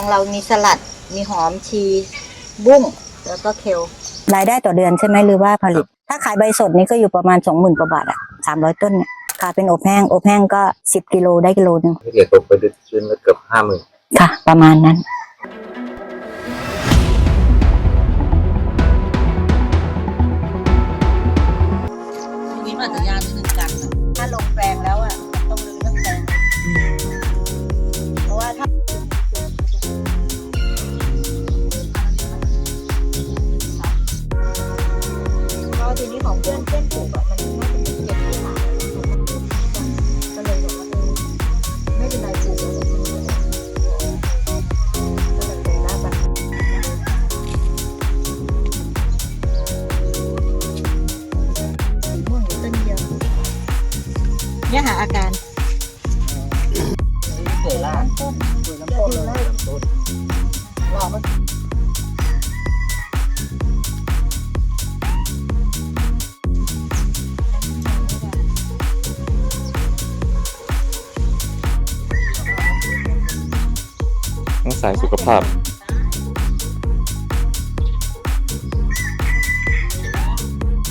ของเรามีสลัด มีหอมชีสบุ้ง แล้วก็เคลรายได้ต่อเดือนใช่ไหมหรือว่าผลิต ถ้าขายใบสดนี่ก็อยู่ประมาณสองหมื่นกว่าบาทอะสามร้อยต้นเนี่ยขายเป็นอบแห้ง อบแห้งก็สิบกิโลได้กิโลหนึ่งถ้าเกิดตกไปเดือนละเกือบห้าหมื่นค่ะ ประมาณนั้นนี้มันอาจจะย เนี่ยหาอาการเกิดล่าต้นเกิดน้ำต้นเลยน้ำต้นรอมันต้องสายสุขภาพ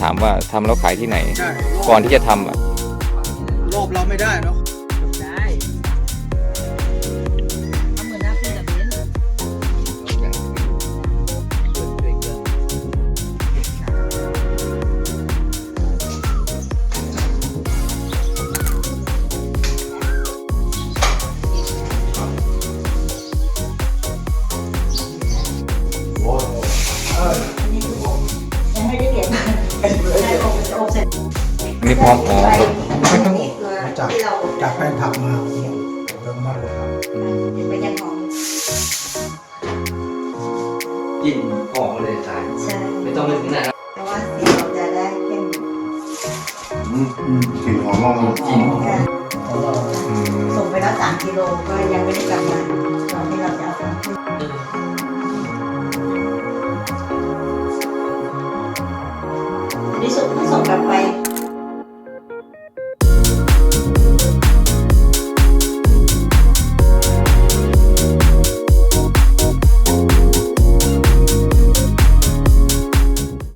ถามว่าทำแล้วขายที่ไหน ก่อนที่จะทำอะ โลภเราไม่ได้เนาะได้เอาเหมือนหน้าพี่กับเบนซ์ยังไม่ได้เก็บใช่อบอบเสร็จนี่พร้อมอ๋ออันนี้คือ จากที่เราอบจากแป้งผักมาเนี่ยเริ่มมาเลยครับเป็นยังหอมกลิ่นหอมเลยสายใช่ไม่ต้องไปถึงไหนครับเพราะว่าสีเราจะได้เข้มกลิ่นหอมมากเลยกลิ่นค่ะอืมส่งไปแล้วสามกิโลก็ยังไม่ได้กลับมาตอนที่เราจะเอาไปขึ้น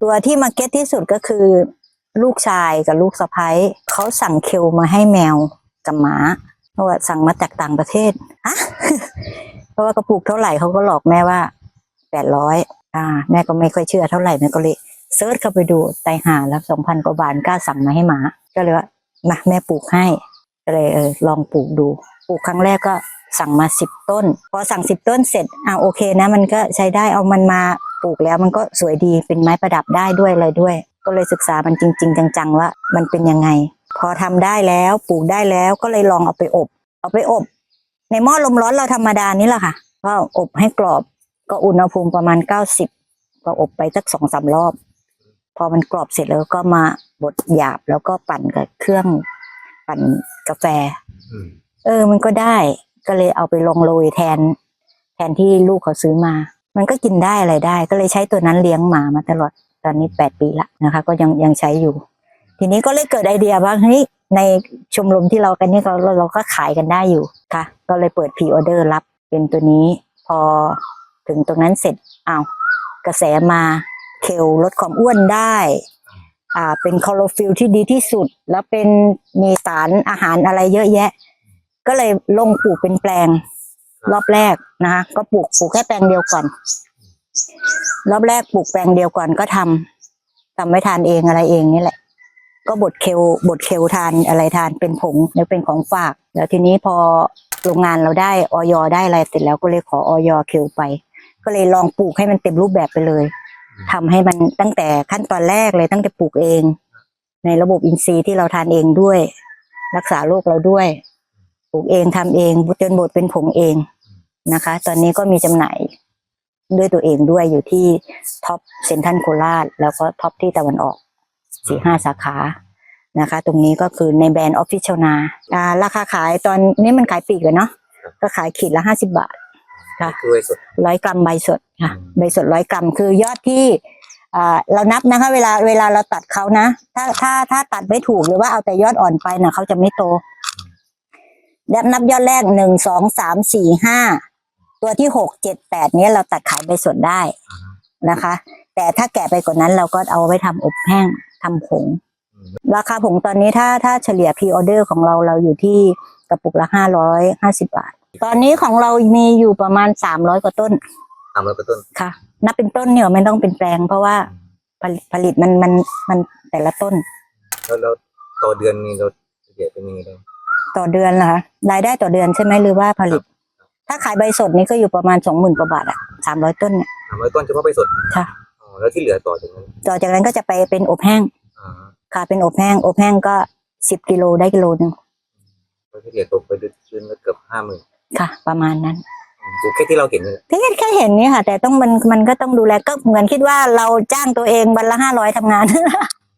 ตัวที่มาเก็ตที่สุดก็คือ ลูกชายกับลูกสะพ้ยเขาสั่งเคลมาให้แมวกับหมาเพราะว่าสั่งมาจากต่างประเทศฮะเพราะว่ากระปุกเท่าไหร่เขาก็หลอกแม่ว่าแปดร้อยอ่า แม่ก็ไม่ค่อยเชื่อเท่าไหร่แม่ก็เลยเซิร์ชเข้าไปดูไตหาแล้วสองพันกว่าบาทกล้าสั่งมาให้หมา ก็เลยว่ามาแม่ปลูกให้ก็เลยเออลองปลูกดู ปลูกครั้งแรกก็สั่งมาสิบต้น พอสั่งสิบต้นเสร็จอ่าโอเคนะ มันก็ใช้ได้เอามันมา ปลูกแล้วมันก็สวยดีเป็นไม้ประดับได้ด้วยอะไรด้วย ก็เลยศึกษามันจริง ๆ จังๆว่ามันเป็นยังไง พอทำได้แล้วปลูกได้แล้วก็เลยลองเอาไปอบ เอาไปอบ ในหม้อลมร้อนเราธรรมดานี่แหละค่ะก็อบให้กรอบก็อุณหภูมิประมาณเก้าสิบก็อบไปสักสองสามรอบ พอมันกรอบเสร็จแล้วก็มาบดหยาบแล้วก็ปั่นกับเครื่องปั่นกาแฟอืมเออ มันก็ได้ ก็เลยเอาไปลงโรยแทน แทนที่ลูกเขาซื้อมา มันก็กินได้อะไรได้ ก็เลยใช้ตัวนั้นเลี้ยงหมามาตลอดตอนนี้แปดปีละนะคะ ก็ยังยังใช้อยู่ ทีนี้ก็เลยเกิดไอเดียว่าเฮ้ยในชมรมที่เรากันนี่เราเราก็ขายกันได้อยู่ค่ะ ก็เลยเปิดพรีออเดอร์รับเป็นตัวนี้พอถึงตรงนั้นเสร็จอ้าวกระแสมาเคลลดความอ้วนได้อ่าเป็นคลอโรฟิลที่ดีที่สุด แล้วเป็นมีสารอาหารอะไรเยอะแยะ ก็เลยลงปลูกเป็นแปลง รอบแรกนะคะก็ปลูกปลูกแค่แปลงเดียวก่อน รอบแรกปลูกแปลงเดียวก่อนก็ทำทำไว้ทานเองอะไรเองนี่แหละ ก็บดเคลบดเคลทานอะไรทานเป็นผงแล้วเป็นของฝากแล้วทีนี้พอโรงงานเราได้ออยได้อะไรเสร็จแล้วก็เลยขอออยเคลไป ก็เลยลองปลูกให้มันเต็มรูปแบบไปเลยทำให้มันตั้งแต่ขั้นตอนแรกเลยตั้งแต่ปลูกเอง ในระบบอินทรีย์ที่เราทานเองด้วย รักษาโรคเราด้วยปลูกเองทำเองจนบดเป็นผงเอง นะคะ ตอนนี้ก็มีจำหน่ายด้วยตัวเองด้วยอยู่ที่ท็อปเซ็นทรัลโคราชแล้วก็ท็อปที่ตะวันออกสี่ห้าสาขานะคะ ตรงนี้ก็คือในแบรนด์ออฟฟิเชียลนาอ่าราคาขายตอนนี้มันขายปลีกเลยเนาะก็ขายขีดละห้าสิบาทค่ะด้วยสดร้อยกรัมใบสดค่ะอืมใบสดร้อยกรัมคือยอดที่อ่าเรานับนะคะ เวลาเวลาเราตัดเขานะ ถ้าถ้าถ้าตัดไม่ถูกหรือว่าเอาแต่ยอดอ่อนไปนะเขาจะไม่โตนับนับยอดแรกหนึ่งสองสามสี่ห้า ตัวที่หกเจ็ดแปดเนี้ยเราตัดขายใบสดได้นะคะ แต่ถ้าแก่ไปกว่านั้นเราก็เอาไว้ทำอบแห้งทำผงราคาผงตอนนี้ถ้าถ้าเฉลี่ยพรีออเดอร์ของเราเราอยู่ที่กระปุกละห้าร้อยห้าสิบาท ตอนนี้ของเรามีอยู่ประมาณสามร้อยกว่าต้นทำแล้วก็ต้นค่ะ นับเป็นต้นเนี่ยไม่ต้องเป็นแปลง เพราะว่าผลิตผลิตมันมันมันแต่ละต้น แล้วแล้วต่อเดือนนี่เราเฉลี่ยเป็นยังไงได้ต่อเดือนเหรอคะรายได้ต่อเดือนใช่ไหมหรือว่าผลิต ถ้าขายใบสดนี่ก็อยู่ประมาณสองหมื่นกว่าบาทอะสามร้อยต้นเนี่ยสามร้อยต้นเฉพาะใบสดค่ะอ๋อแล้วที่เหลือต่อจากนั้นต่อจากนั้นก็จะไปเป็นอบแห้งอ่าค่ะเป็นอบแห้ง อบแห้งก็สิบกิโลได้กิโลหนึ่งแล้วที่เหลือตกไปเดือนละเกือบห้าหมื่นค่ะ ประมาณนั้นปลูกแค่ที่เราเห็นนี่แหละที่แค่เห็นนี่ค่ะ แต่ต้องมันมันก็ต้องดูแลก็เหมือนคิดว่าเราจ้างตัวเองวันละห้าร้อยทำงาน